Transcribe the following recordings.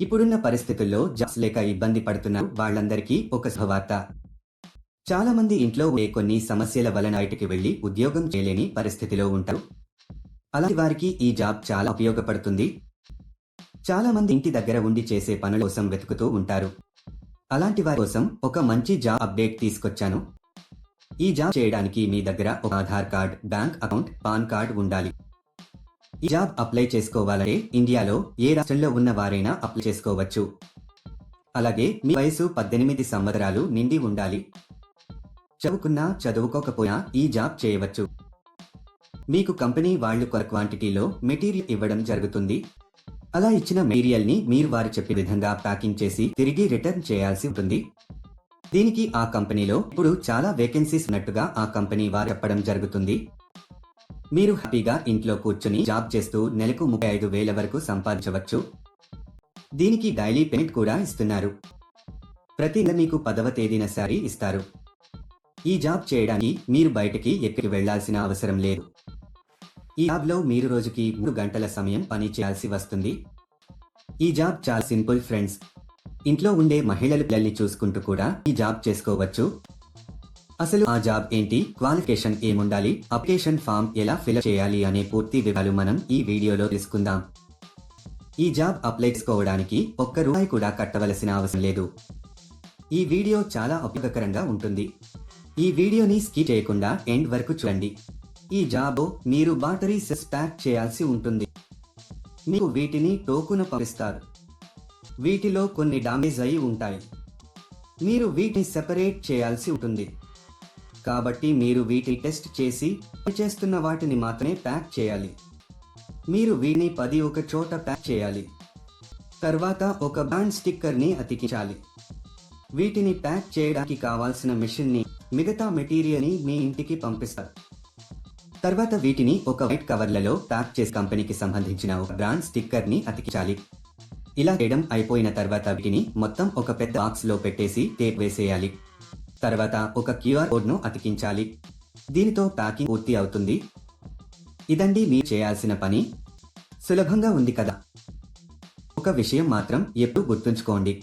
ఇప్పుడున్న పరిస్థితుల్లో జాబ్స్ లేక ఇబ్బంది పడుతున్న వాళ్ళందరికీ ఒక శుభవార్త. చాలా మంది ఇంట్లో ఉండే కొన్ని సమస్యల వలన బయటికి వెళ్ళి ఉద్యోగం చేయలేని పరిస్థితిలో ఉంటారు. అలాంటి వారికి ఈ జాబ్ చాలా ఉపయోగపడుతుంది. చాలా మంది ఇంటి దగ్గర ఉండి చేసే పనుల కోసం వెతుకుతూ ఉంటారు. అలాంటి వారి కోసం ఒక మంచి జాబ్ అప్డేట్ తీసుకొచ్చాను. ఈ జాబ్ చేయడానికి మీ దగ్గర ఒక Aadhaar card bank account PAN card ఉండాలి. ఈ జాబ్ అప్లై చేసుకోవాలంటే ఇండియాలో ఏ రాష్ట్రంలో ఉన్న వారైనా అప్లై చేసుకోవచ్చు. అలాగే మీ వయసు పద్దెనిమిది సంవత్సరాలు నిండి ఉండాలి. చదువుకున్నా చదువుకోకపోయినా ఈ జాబ్ చేయవచ్చు. మీకు కంపెనీ వాళ్ళు కొర క్వాంటిటీలో మెటీరియల్ ఇవ్వడం జరుగుతుంది. అలా ఇచ్చిన మెటీరియల్ని మీరు వారు చెప్పే విధంగా ప్యాకింగ్ చేసి తిరిగి రిటర్న్ చేయాల్సి ఉంటుంది. దీనికి ఆ కంపెనీలో ఇప్పుడు చాలా వేకెన్సీస్ ఉన్నట్టుగా ఆ కంపెనీ వారు చెప్పడం జరుగుతుంది. మీరు హ్యాపీగా ఇంట్లో కూర్చుని జాబ్ చేస్తూ నెలకు ముప్పై ఐదు వేల వరకు సంపాదించవచ్చు. దీనికి డైలీ పేమెంట్ కూడా ఇస్తున్నారు. ప్రతి నెల మీకు పదవ తేదీన శారీ ఇస్తారు. ఈ జాబ్ చేయడానికి మీరు బయటకి ఎక్కడికి వెళ్ళాల్సిన అవసరం లేదు. ఈ జాబ్లో మీరు రోజుకి మూడు గంటల సమయం పని చేయాల్సి వస్తుంది. ఈ జాబ్ చాలా సింపుల్ ఫ్రెండ్స్. ఇంట్లో ఉండే మహిళలు పిల్లల్ని చూసుకుంటూ కూడా ఈ జాబ్ చేసుకోవచ్చు. అసలు ఆ జాబ్ ఏంటి? క్వాలిఫికేషన్ ఏముండాలి? అప్లికేషన్ ఫామ్ ఎలా ఫిల్ చేయాలి అనే పూర్తి వివరాలు మనం ఈ వీడియోలో తెలుసుకుందాం. ఈ జాబ్ అప్లై చేసుకోవడానికి ఒక్క రూపాయి కూడా కట్టవలసిన అవసరం లేదు. ఈ వీడియో చాలా ఉపయోగకరంగా ఉంటుంది. ఈ వీడియోని స్కీ చేయకుండా ఎండ్ వరకు చూడండి. ఈ జాబ్ మీరు బాటరీ సెస్ ప్యాక్ చేయాల్సి ఉంటుంది. మీకు వీటిని టోకున పంపిస్తారు. వీటిలో కొన్ని డామేజ్ అయి ఉంటాయి. మీరు వీటిని సెపరేట్ చేయాల్సి ఉంటుంది. కాబట్టి మీరు వీటిని టెస్ట్ చేసి చేస్తున్న వాటిని మాత్రమే ప్యాక్ చేయాలి. మీరు వీటిని పది ఒక చోట ప్యాక్ చేయాలి. తర్వాత ఒక బ్రాండ్ స్టిక్కర్ని అతికించాలి. వీటిని ప్యాక్ చేయడానికి కావాల్సిన మిషన్ని మిగతా మెటీరియల్ని మీ ఇంటికి పంపిస్తారు. తర్వాత వీటిని ఒక వైట్ కవర్లలో ప్యాక్ చేసి కంపెనీకి సంబంధించిన ఒక బ్రాండ్ స్టిక్కర్ని అతికించాలి. ఇలా చేయడం అయిపోయిన తర్వాత వీటిని మొత్తం ఒక పెద్ద బాక్స్లో పెట్టేసి టేప్ వేసేయాలి. తర్వాత ఒక క్యూఆర్ కోడ్ను అతికించాలి. దీనితో ప్యాకింగ్ పూర్తి అవుతుంది. ఇదండి మీరు చేయాల్సిన పని. సులభంగా ఉంది కదా. ఒక విషయం మాత్రం ఎప్పుడు గుర్తుంచుకోండి.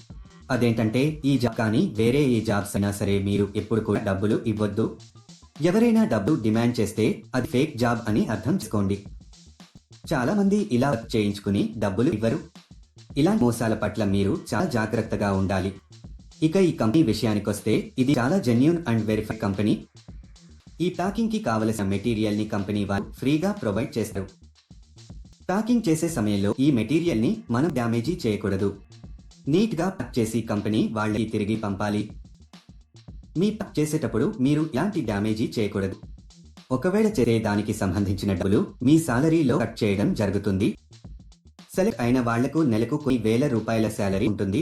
అదేంటంటే ఈ జాబ్ కానీ వేరే ఏ జాబ్స్ అయినా సరే మీరు ఎప్పుడు కూడా డబ్బులు ఇవ్వద్దు. ఎవరైనా డబ్బు డిమాండ్ చేస్తే అది ఫేక్ జాబ్ అని అర్థం చేసుకోండి. చాలా మంది ఇలా చేయించుకుని డబ్బులు ఇవ్వరు. ఇలాంటి మోసాల పట్ల మీరు చాలా జాగ్రత్తగా ఉండాలి. ఇక ఈ కంపెనీ విషయానికొస్తే ఇది చాలా జెన్యున్ అండ్ వెరిఫైడ్ కంపెనీ ఈ ప్యాకింగ్కి కావలసిన మెటీరియల్ని కంపెనీ వాళ్ళు ఫ్రీగా ప్రొవైడ్ చేస్తారు. ప్యాకింగ్ చేసే సమయంలో ఈ మెటీరియల్ని మనం డ్యామేజీ చేయకూడదు. నీట్గా ప్యాక్ చేసి కంపెనీ వాళ్ళకి తిరిగి పంపాలి. మీ ప్యాక్ చేసేటప్పుడు మీరు ఎలాంటి డ్యామేజీ చేయకూడదు. ఒకవేళ చేరే దానికి సంబంధించిన డబ్బులు మీ సాలరీలో కట్ చేయడం జరుగుతుంది. సెలెక్ట్ అయిన వాళ్ళకు నెలకు కొన్ని వేల రూపాయల శాలరీ ఉంటుంది.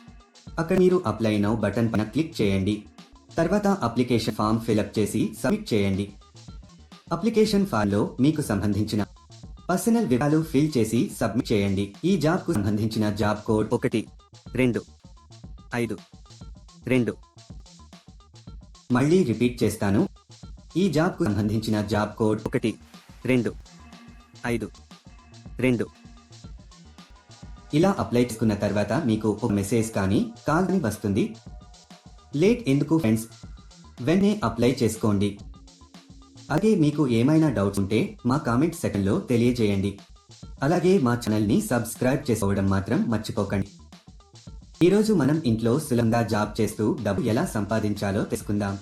అక్కడ మీరు అప్లై నౌ బటన్ పైన క్లిక్ చేయండి. తర్వాత అప్లికేషన్ ఫామ్ ఫిలప్ చేసి సబ్మిట్ చేయండి. అప్లికేషన్ ఫామ్లో మీకు సంబంధించిన పర్సనల్ వివరాలు ఫిల్ చేసి సబ్మిట్ చేయండి. ఈ జాబ్కు సంబంధించిన జాబ్ కోడ్ ఒకటి రెండు ఐదు రెండు. మళ్ళీ రిపీట్ చేస్తాను. ఈ జాబ్కు సంబంధించిన జాబ్ కోడ్ ఒకటి రెండు ఐదు రెండు. ఇలా అప్లై చేసుకున్న తర్వాత మీకు ఒక మెసేజ్ కానీ కాల్ కానీ వస్తుంది. లేట్ ఎందుకు ఫ్రెండ్స్ వెన్నే అప్లై చేసుకోండి. అదే మీకు ఏమైనా డౌట్స్ ఉంటే మా కామెంట్ సెక్షన్లో తెలియజేయండి. అలాగే మా ఛానల్ని సబ్స్క్రైబ్ చేసుకోవడం మాత్రం మర్చిపోకండి. ఈరోజు మనం ఇంట్లో సులంగా జాబ్ చేస్తూ డబ్బు ఎలా సంపాదించాలో తెలుసుకుందాం.